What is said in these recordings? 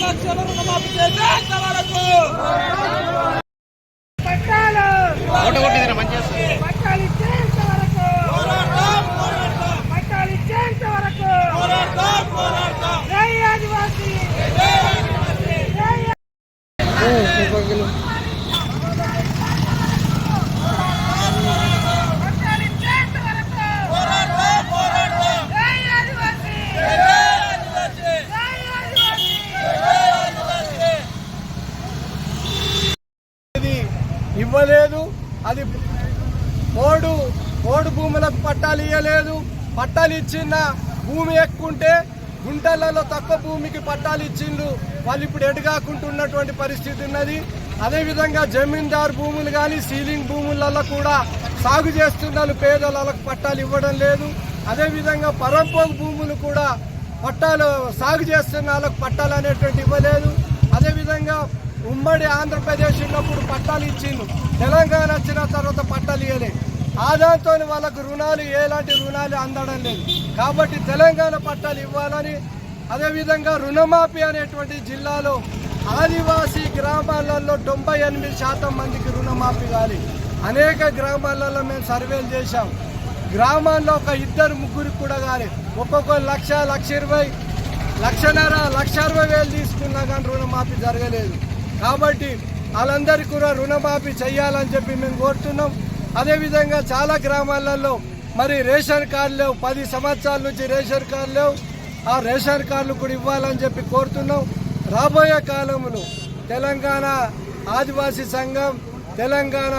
లక్షల రుణమాఫీ వరకు పట్టాలు పట్టాలు ఇచ్చేంత ఇవ్వలేదు. అది పోడు పోడు భూములకు పట్టాలు ఇవ్వలేదు పట్టాలు ఇచ్చిన భూమి ఎక్కుంటే గుంటలలో తక్కువ భూమికి పట్టాలు ఇచ్చిండ్రు. వాళ్ళు ఇప్పుడు ఎడగాకుంటున్నటువంటి పరిస్థితి ఉన్నది. అదేవిధంగా జమీందార్ భూములు కానీ సీలింగ్ భూములలో కూడా సాగు చేస్తున్నారు పేదలకు పట్టాలు ఇవ్వడం లేదు. అదేవిధంగా పరంపోగు భూములు కూడా పట్టాలు సాగు చేస్తున్న వాళ్ళకు పట్టాలు అనేటువంటి ఇవ్వలేదు. అదేవిధంగా ఉమ్మడి ఆంధ్రప్రదేశ్ ఉన్నప్పుడు పట్టాలు ఇచ్చిండు తెలంగాణ వచ్చిన తర్వాత పట్టాలు ఇవ్వలేదు ఆదాయంతో వాళ్ళకు రుణాలు ఎలాంటి రుణాలు అందడం లేదు. కాబట్టి తెలంగాణ పట్టాలు ఇవ్వాలని అదేవిధంగా రుణమాఫీ అనేటువంటి జిల్లాలో ఆదివాసీ గ్రామాలలో తొంభై ఎనిమిది శాతం మందికి రుణమాఫీ కాలి. అనేక గ్రామాలలో మేము సర్వేలు చేశాం. గ్రామాల్లో ఒక ఇద్దరు ముగ్గురికి కూడా కానీ ఒక్కొక్క లక్ష లక్ష ఇరవై లక్షన్నర లక్ష అరవై వేలు తీసుకున్నా కానీ రుణమాఫీ జరగలేదు. కాబట్టి వాళ్ళందరికీ కూడా రుణమాఫీ చేయాలని చెప్పి మేము కోరుతున్నాం. అదేవిధంగా చాలా గ్రామాలలో మరి రేషన్ కార్డు లేవు. పది సంవత్సరాల నుంచి రేషన్ కార్డు లేవు. ఆ రేషన్ కార్డులు కూడా ఇవ్వాలని చెప్పి కోరుతున్నాం. రాబోయే కాలంలో తెలంగాణ ఆదివాసీ సంఘం తెలంగాణ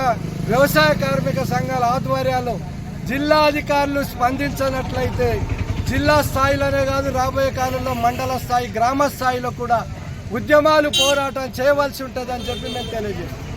వ్యవసాయ కార్మిక సంఘాల ఆధ్వర్యాల్లో జిల్లా అధికారులు స్పందించినట్లయితే జిల్లా స్థాయిలోనే కాదు రాబోయే కాలంలో మండల స్థాయి గ్రామ స్థాయిలో కూడా ఉద్యమాలు పోరాటం చేయవలసి ఉంటుందని చెప్పి మేము తెలియజేస్తాం